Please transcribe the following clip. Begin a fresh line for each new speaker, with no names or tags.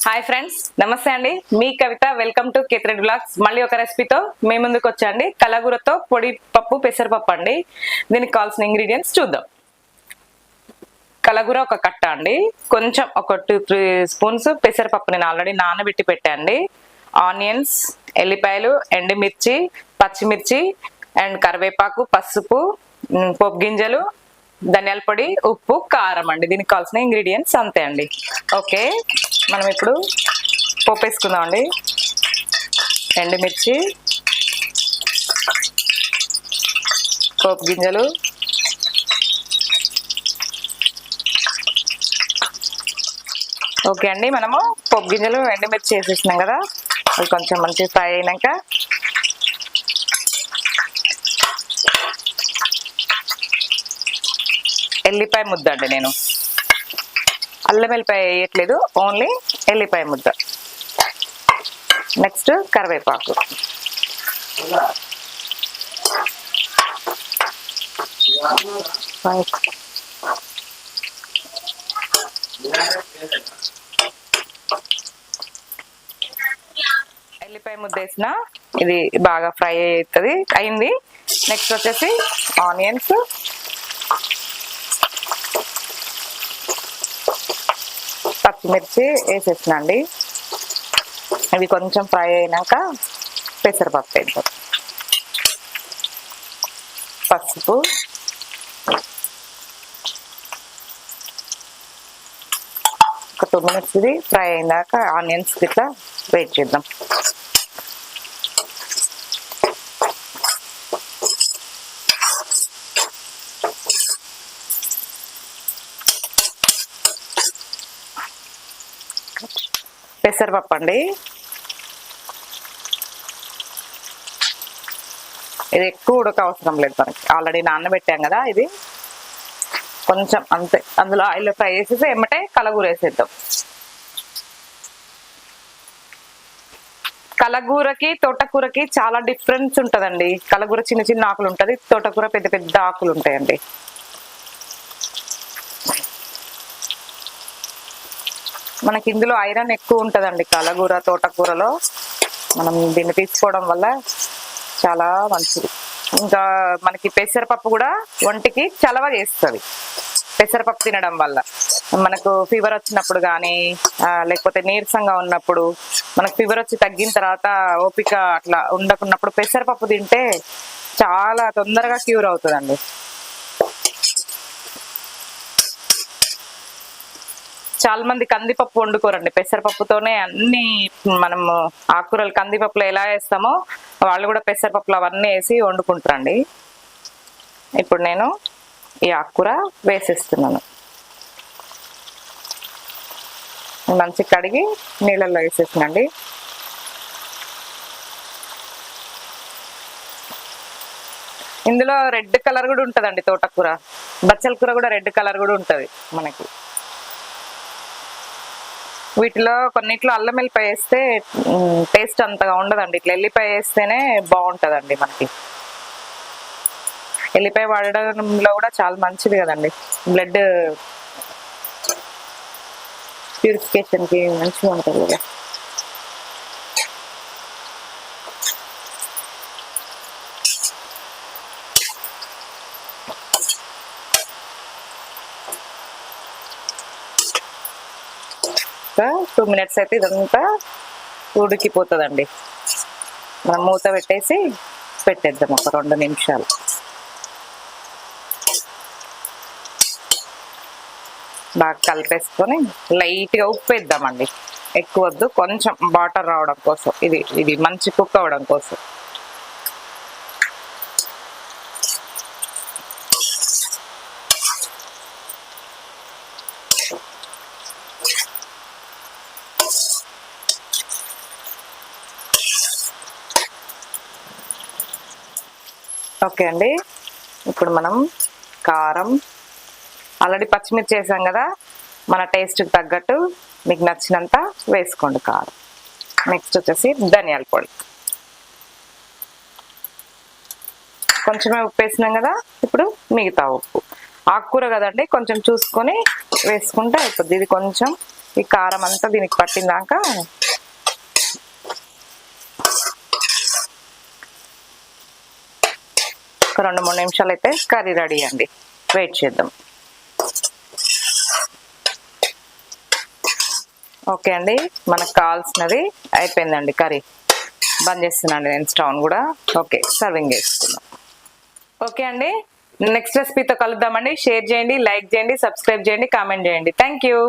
Hi friends నమస్తే అండి. మీ కవిత వెల్కమ్ టు కేత్రెడ్ బ్లాగ్స్ మళ్ళీ ఒక రెసిపీతో మీ ముందుకు వచ్చాండి కలగూరతో పొడి పప్పు పెసరపప్పు అండి. దీనికి కావాల్సిన ఇంగ్రీడియంట్స్ చూద్దాం. కలగూర ఒక కట్ట అండి. కొంచెం ఒక టూ త్రీ స్పూన్స్ పెసరపప్పు నేను ఆల్రెడీ నానబెట్టి పెట్టండి ఆనియన్స్ ఎల్లిపాయలు ఎండుమిర్చి పచ్చిమిర్చి అండ్ కరివేపాకు పసుపు ఉమ్, పోపు గింజలు ధనియాల పొడి ఉప్పు కారం అండి. దీనికి కావాల్సిన ఇంగ్రీడియంట్స్ అంతే అండి. ఓకే మనం ఇప్పుడు పోపు వేసుకుందాం అండి ఎండుమిర్చి పోపు గింజలు ఓకే అండి. మనము పోపు గింజలు ఎండుమిర్చి వేసేసినాం కదా. అవి కొంచెం మంచి ఫ్రై అయినాక ఎల్లిపాయ ముద్ద అండి నేను. అల్లం వెల్లిపాయ వేయట్లేదు. ఓన్లీ ఎల్లిపాయ ముద్ద. నెక్స్ట్ కరివేపాకు. ఎల్లిపాయ ముద్ద వేసిన ఇది బాగా ఫ్రై అవుతుంది. అయింది. నెక్స్ట్ వచ్చేసి ఆనియన్స్. పచ్చిమిర్చి వేసేసినండి. అవి ఇవి కొంచెం ఫ్రై అయినాక పెసరపప్పు వేద్దాం. పసుపు. ఒక టూ మినిట్స్ ఇది ఫ్రై అయినాక ఆనియన్స్ ఇట్లా వెయిట్ చేద్దాం. పెసరపప్పు అండి. ఇది ఎక్కువ ఉడక అవసరం లేదు మనకి. ఆల్రెడీ నానబెట్టాం కదా ఇది. కొంచెం అంతే. అందులో ఆయిల్ ఫ్రై చేసేసి ఏమంటే కలగూర వేసేద్దాం. కలగూరకి తోటకూరకి చాలా డిఫరెన్స్ ఉంటదండి. కలగూర చిన్న చిన్న ఆకులు ఉంటుంది. తోటకూర పెద్ద పెద్ద ఆకులు ఉంటాయండి. మనకి ఇందులో ఐరన్ ఎక్కువ ఉంటుందండి కలగూర తోటకూరలో. మనం దీన్ని తీసుకోవడం వల్ల చాలా మంచిది. ఇంకా మనకి పెసరపప్పు కూడా ఒంటికి చలవ చేస్తుంది. పెసరపప్పు తినడం వల్ల. మనకు ఫీవర్ వచ్చినప్పుడు కానీ లేకపోతే నీరసంగా ఉన్నప్పుడు మనకు ఫీవర్ వచ్చి తగ్గిన తర్వాత ఓపిక అట్లా ఉండకున్నప్పుడు పెసరపప్పు తింటే చాలా తొందరగా క్యూర్ అవుతుందండి. చాలా మంది కందిపప్పు వండుకోరండి. పెసరపప్పుతోనే అన్ని మనము ఆకుకూరలు కందిపప్పులో ఎలా వేస్తామో వాళ్ళు కూడా పెసరపప్పులు అవన్నీ వేసి వండుకుంటారండి. ఇప్పుడు నేను ఈ ఆకుకూర వేసేస్తున్నాను. మంచి కడిగి నీళ్ళల్లో వేసేసినండి. ఇందులో రెడ్ కలర్ కూడా ఉంటదండి తోటకూర. బచ్చల కూర కూడా రెడ్ కలర్ కూడా ఉంటుంది మనకి. వీటిలో కొన్నిట్లో అల్లం వెల్లిపాయ వేస్తే టేస్ట్ అంతగా ఉండదండి. ఇట్లా ఎల్లిపాయ వేస్తేనే బాగుంటుందండి మనకి. ఎల్లిపాయ వాడడంలో కూడా చాలా మంచిది కదండి. బ్లడ్ ప్యూరిఫికేషన్కి మంచిగా ఉంటుంది కదా. టూ మినిట్స్ అయితే ఇదంతా ఉడికిపోతుందండి. మనం మూత పెట్టేసి పెట్టేద్దాం ఒక రెండు నిమిషాలు. బాగా కలిపేసుకొని లైట్గా ఉప్పు వేద్దామండి ఎక్కువ వద్దు కొంచెం వాటర్ రావడం కోసం. ఇది ఇది మంచి కుక్ అవ్వడం కోసం. ఓకే అండి. ఇప్పుడు మనం కారం ఆల్రెడీ పచ్చిమిర్చి వేసాం కదా మన టేస్ట్కి తగ్గట్టు మీకు నచ్చినంత వేసుకోండి కారం. నెక్స్ట్ వచ్చేసి ధనియాల పొడి. కొంచెమే ఉప్పు వేసినాం కదా ఇప్పుడు మిగతా ఉప్పు. ఆకుకూర కదండి కొంచెం చూసుకొని వేసుకుంటే అయిపోద్ది. ఇది కొంచెం ఈ కారం అంతా దీనికి పట్టిందాక ఒక రెండు మూడు నిమిషాలు అయితే కర్రీ రెడీ అండి. వెయిట్ చేద్దాం. ఓకే అండి. మనకు కావాల్సినది అయిపోయిందండి కర్రీ. బంద్ చేస్తున్నాను నేను స్టవ్ కూడా. ఓకే సర్వింగ్ చేసుకుందాం ఓకే అండి. నెక్స్ట్ రెసిపీతో కలుద్దామండి. షేర్ చేయండి లైక్ చేయండి సబ్స్క్రైబ్ చేయండి కామెంట్ చేయండి. Thank you